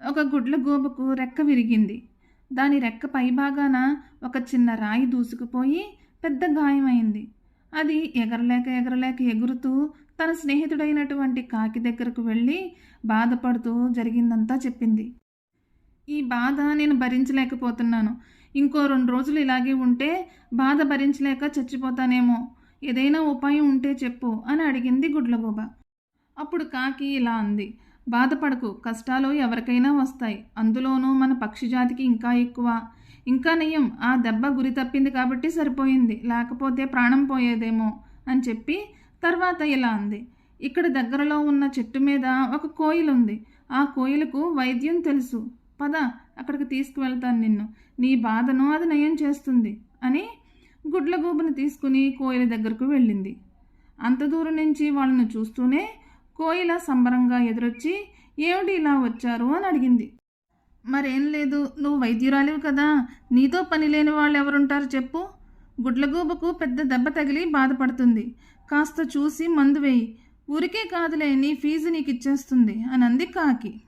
ఒక గుడ్ల గోబకు రెక్క విరిగింది. దాని రెక్క పైభాగాన ఒక చిన్న రాయి దూసుకుపోయి పెద్ద గాయమైంది. అది ఎగరలేక ఎగరలేక ఎగురుతూ తన స్నేహితుడైనటువంటి కాకి దగ్గరకు వెళ్ళి బాధపడుతూ జరిగిందంతా చెప్పింది. ఈ బాధ నేను భరించలేకపోతున్నాను. ఇంకో రెండు రోజులు ఇలాగే ఉంటే బాధ భరించలేక చచ్చిపోతానేమో. ఏదైనా ఉపాయం ఉంటే చెప్పు అని అడిగింది గుడ్లగూబ. అప్పుడు కాకి ఇలా అంది. బాధపడకు. కష్టాలు ఎవరికైనా వస్తాయి. అందులోనూ మన పక్షి జాతికి ఇంకా ఎక్కువ. ఇంకా నయం ఆ దెబ్బ గురి తప్పింది కాబట్టి సరిపోయింది. లేకపోతే ప్రాణం పోయేదేమో అని చెప్పి తర్వాత ఇలా అంది. ఇక్కడ దగ్గరలో ఉన్న చెట్టు మీద ఒక కోయిలు ఉంది ఆ కోయిలకు వైద్యం తెలుసు. పద అక్కడికి తీసుకువెళ్తాను నిన్ను. నీ బాధను అది నయం చేస్తుంది అని గుడ్లగూబను తీసుకుని కోయిల దగ్గరకు వెళ్ళింది. అంత దూరం నుంచి వాళ్ళను చూస్తూనే కోయిల సంబరంగా ఎదురొచ్చి ఏమిటి ఇలా వచ్చారు? అని అడిగింది. మరేం లేదు నువ్వు వైద్యురాలివి కదా నీతో పని లేని వాళ్ళు ఎవరుంటారు చెప్పు. గుడ్లగూబకు పెద్ద దెబ్బ తగిలి బాధపడుతుంది. కాస్త చూసి మందు వేయి. ఊరికే కాదులే నీ ఫీజు నీకు ఇచ్చేస్తుంది అని అంది కాకి.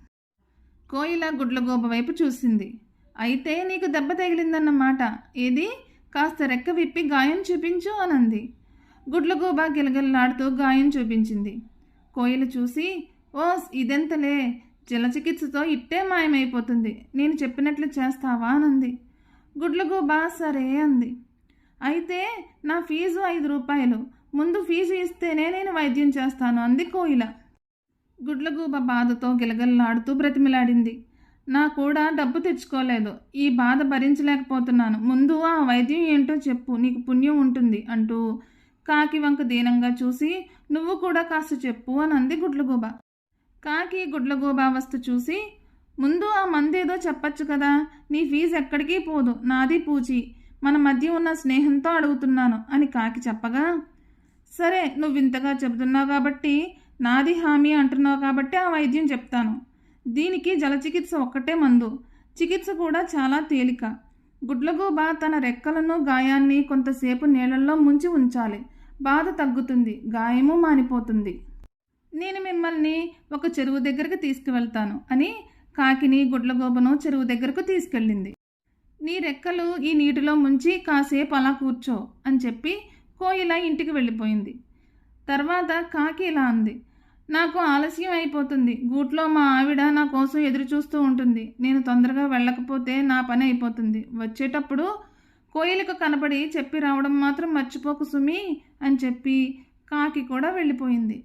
కోయిల గుడ్లగూబ వైపు చూసింది. అయితే నీకు దెబ్బ తగిలిందన్నమాట. ఏది? కాస్త రెక్క విప్పి గాయం చూపించు అనంది. గుడ్లగూబ గిలగిల్లాడుతూ గాయం చూపించింది. కోయిలు చూసి ఓస్ ఇదెంతలే? జలచికిత్సతో ఇట్టే మాయమైపోతుంది. నేను చెప్పినట్లు చేస్తావా? అనంది. గుడ్లగూబ సరే అంది. అయితే నా ఫీజు ఐదు రూపాయలు. ముందు ఫీజు ఇస్తేనే నేను వైద్యం చేస్తాను అంది కోయిల. గుడ్లగూబ బాధతో గిలగల్లాడుతూ బ్రతిమిలాడింది. నా కూడా డబ్బు తెచ్చుకోలేదు. ఈ బాధ భరించలేకపోతున్నాను. ముందు ఆ వైద్యం ఏంటో చెప్పు. నీకు పుణ్యం ఉంటుంది అంటూ కాకి వంక దీనంగా చూసి నువ్వు కూడా కాస్త చెప్పు అని అంది గుడ్లగూబ. కాకి గుడ్లగూబ అవస్థ చూసి ముందు ఆ మందేదో చెప్పచ్చు కదా నీ ఫీజు ఎక్కడికి పోదు నాది పూచి. మన మధ్య ఉన్న స్నేహంతో అడుగుతున్నాను అని కాకి చెప్పగా సరే నువ్వు ఇంతగా చెబుతున్నావు కాబట్టి నాది హామీ అంటున్నావు కాబట్టి ఆ వైద్యం చెప్తాను. దీనికి జలచికిత్స ఒక్కటే మందు. చికిత్స కూడా చాలా తేలిక. గుడ్లగూబ తన రెక్కలను గాయాన్ని కొంతసేపు నీళ్ళల్లో ముంచి ఉంచాలి. బాధ తగ్గుతుంది. గాయము మానిపోతుంది. నేను మిమ్మల్ని ఒక చెరువు దగ్గరికి తీసుకువెళ్తాను అని కాకిని గుడ్లగూబను చెరువు దగ్గరకు తీసుకెళ్ళింది. నీ రెక్కలు ఈ నీటిలో ముంచి కాసేపు అలా కూర్చో అని చెప్పి కోయిల ఇంటికి వెళ్ళిపోయింది. తర్వాత కాకి ఇలా అంది. నాకు ఆలస్యం అయిపోతుంది. గూట్లో మా ఆవిడ నా కోసం ఎదురు చూస్తూ ఉంటుంది. నేను తొందరగా వెళ్ళకపోతే నా పని అయిపోతుంది. వచ్చేటప్పుడు కోయిలకు కనపడి చెప్పి రావడం మాత్రం మర్చిపోకు సుమి అని చెప్పి కాకి కూడా వెళ్ళిపోయింది.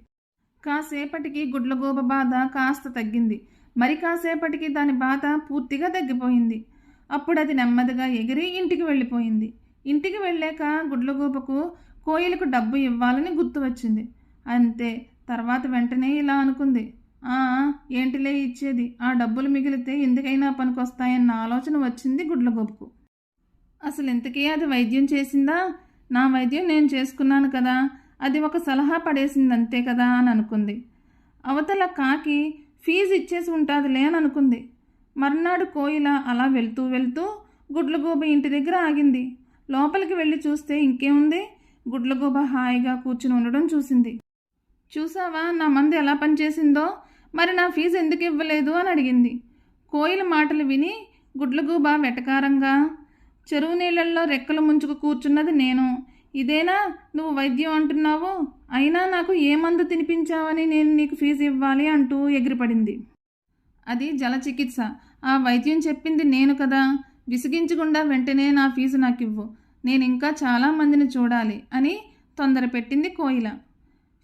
కాసేపటికి గుడ్లగూబ బాధ కాస్త తగ్గింది. మరి కాసేపటికి దాని బాధ పూర్తిగా తగ్గిపోయింది. అప్పుడు అది నెమ్మదిగా ఎగిరి ఇంటికి వెళ్ళిపోయింది. ఇంటికి వెళ్ళాక గుడ్లగూబకు కోయిలకు డబ్బు ఇవ్వాలని గుర్తు వచ్చింది. అంతే తర్వాత వెంటనే ఇలా అనుకుంది. "ఆ, ఏంటిలే ఇచ్చేది? ఆ డబ్బులు మిగిలితే ఎందుకైనా పనికొస్తాయన్న ఆలోచన వచ్చింది గుడ్లగొప్పుకు అసలు ఇంతకీ అది వైద్యం చేసిందా? నా వైద్యం నేను చేసుకున్నాను కదా. అది ఒక సలహా పడేసింది అంతే కదా అని అనుకుంది. అవతల కాకి ఫీజు ఇచ్చేసి ఉంటుందిలే అని అనుకుంది. మర్నాడు కోయిల అలా వెళ్తూ వెళ్తూ గుడ్లగూబ ఇంటి దగ్గర ఆగింది. లోపలికి వెళ్ళి చూస్తే ఇంకేముంది? గుడ్లగూబ హాయిగా కూర్చుని ఉండడం చూసింది. చూసావా? నా మంది ఎలా పనిచేసిందో? మరి నా ఫీజు ఎందుకు ఇవ్వలేదు? అని అడిగింది. కోయిల మాటలు విని గుడ్లగూబ వెటకారంగా చెరువు నీళ్ళల్లో రెక్కలు ముంచుకు కూర్చున్నది నేను. ఇదేనా నువ్వు వైద్యం అంటున్నావు? అయినా నాకు ఏ మందు తినిపించావని నేను నీకు ఫీజు ఇవ్వాలి? అంటూ ఎగిరిపడింది. అది జలచికిత్స. ఆ వైద్యం చెప్పింది నేను కదా. విసిగించకుండా వెంటనే నా ఫీజు నాకు ఇవ్వు నేను ఇంకా చాలా మందిని చూడాలి అని తొందర పెట్టింది కోయిల.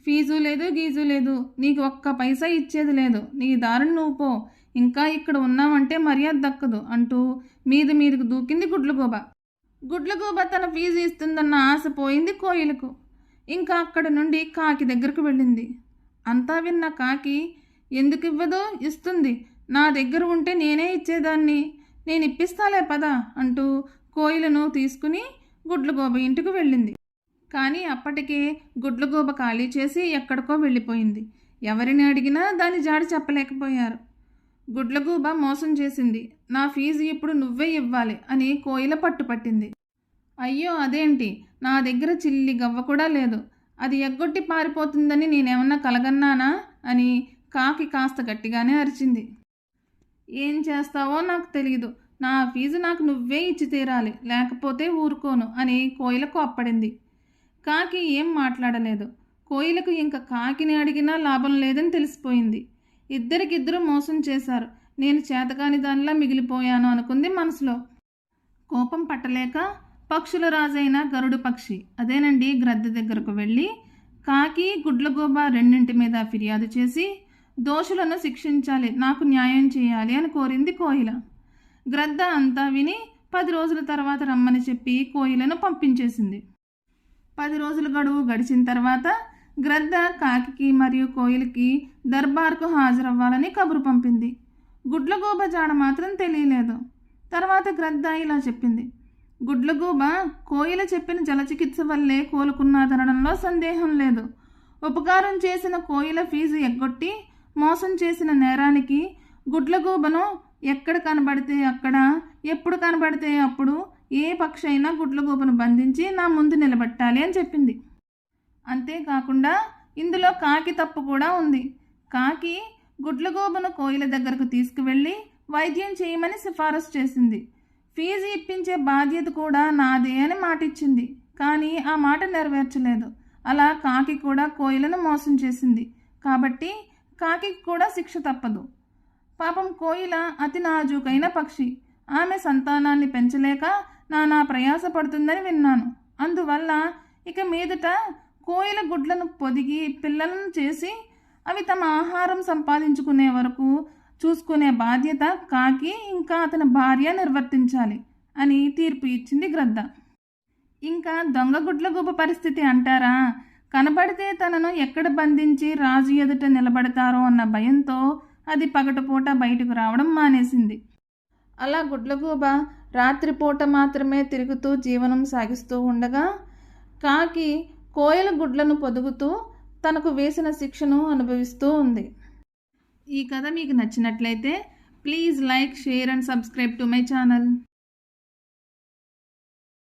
ఫీజు లేదు గీజు లేదు. నీకు ఒక్క పైసా ఇచ్చేది లేదు. నీ దారిని నువ్వు పో. ఇంకా ఇక్కడ ఉన్నామంటే మర్యాద దక్కదు అంటూ మీది మీదకు దూకింది గుడ్లగూబ. గుడ్లగూబ తన ఫీజు ఇస్తుందన్న ఆశ పోయింది కోయిలకు. ఇంకా అక్కడ నుండి కాకి దగ్గరకు వెళ్ళింది. అంతా విన్న కాకి ఎందుకు ఇవ్వదో ఇస్తుంది. నా దగ్గర ఉంటే నేనే ఇచ్చేదాన్ని. నేను ఇప్పిస్తాలే పద అంటూ కోయిలను తీసుకుని గుడ్లగూబ ఇంటికి వెళ్ళింది. కానీ అప్పటికే గుడ్లగూబ ఖాళీ చేసి ఎక్కడికో వెళ్ళిపోయింది. ఎవరిని అడిగినా దాని జాడి చెప్పలేకపోయారు. గుడ్లగూబ మోసం చేసింది. నా ఫీజు ఇప్పుడు నువ్వే ఇవ్వాలి అని కోయిల పట్టుపట్టింది అయ్యో అదేంటి? నా దగ్గర చిల్లి గవ్వ కూడా లేదు. అది ఎగ్గొట్టి పారిపోతుందని నేనేమన్నా కలగన్నానా? అని కాకి కాస్త గట్టిగానే అరిచింది. ఏం చేస్తావో నాకు తెలియదు నా ఫీజు నాకు నువ్వే ఇచ్చి తీరాలి. లేకపోతే ఊరుకోను అని కోయిలకు అప్పడింది. కాకి ఏం మాట్లాడలేదు. కోయిలకు ఇంకా కాకిని అడిగినా లాభం లేదని తెలిసిపోయింది. ఇద్దరికిద్దరు మోసం చేశారు. నేను చేతకాని దానిలా మిగిలిపోయాను అనుకుంది మనసులో. కోపం పట్టలేక పక్షుల రాజైన గరుడు పక్షి అదేనండి గ్రద్ద దగ్గరకు వెళ్ళి కాకి గుడ్లగోబ రెండింటి మీద ఫిర్యాదు చేసి దోషులను శిక్షించాలి నాకు న్యాయం చేయాలి అని కోరింది కోయిల. గ్రద్ద అంతా విని పది రోజుల తర్వాత రమ్మని చెప్పి కోయిలను పంపించేసింది. పది రోజుల గడువు గడిచిన తర్వాత గ్రద్ద కాకి మరియు కోయిలకి దర్బార్కు హాజరవ్వాలని కబురు పంపింది. గుడ్లగూబ జాడ మాత్రం తెలియలేదు. తర్వాత గ్రద్ద ఇలా చెప్పింది. గుడ్లగూబ కోయిల చెప్పిన జలచికిత్స వల్లే కోలుకున్నాదనడంలో సందేహం లేదు. ఉపకారం చేసిన కోయిల ఫీజు ఎగ్గొట్టి మోసం చేసిన నేరానికి గుడ్లగూబను ఎక్కడ కనబడితే అక్కడ ఎప్పుడు కనబడితే అప్పుడు ఏ పక్షి అయినా గుడ్లగూబను బంధించి నా ముందు నిలబెట్టాలి అని చెప్పింది. అంతేకాకుండా ఇందులో కాకి తప్పు కూడా ఉంది. కాకి గుడ్లగూబను కోయిల దగ్గరకు తీసుకువెళ్ళి వైద్యం చేయమని సిఫారసు చేసింది. ఫీజు ఇప్పించే బాధ్యత కూడా నాదే అని మాటిచ్చింది. కానీ ఆ మాట నెరవేర్చలేదు. అలా కాకి కూడా కోయిలను మోసం చేసింది. కాబట్టి కాకి కూడా శిక్ష తప్పదు. పాపం కోయిల అతి నాజూకైన పక్షి. ఆమె సంతానాన్ని పెంచలేక నానా ప్రయాస పడుతుందని విన్నాను. అందువల్ల ఇక మీదట కోయిల గుడ్లను పొదిగి పిల్లలను చేసి అవి తమ ఆహారం సంపాదించుకునే వరకు చూసుకునే బాధ్యత కాకి ఇంకా అతని భార్య నిర్వర్తించాలి అని తీర్పు ఇచ్చింది గ్రద్ద. ఇంకా దొంగ గుడ్ల గుబ పరిస్థితి అంటారా? కనబడితే తనను ఎక్కడ బంధించి రాజు ఎదుట నిలబడతారో అన్న భయంతో అది పగటిపూట బయటకు రావడం మానేసింది. అలా గుడ్లగూబ రాత్రిపూట మాత్రమే తిరుగుతూ జీవనం సాగిస్తూ ఉండగా కాకి కోయల గుడ్లను పొదుగుతూ తనకు వేసిన శిక్షను అనుభవిస్తూ ఉంది. ఈ కథ మీకు నచ్చినట్లయితే please like share and subscribe to my channel.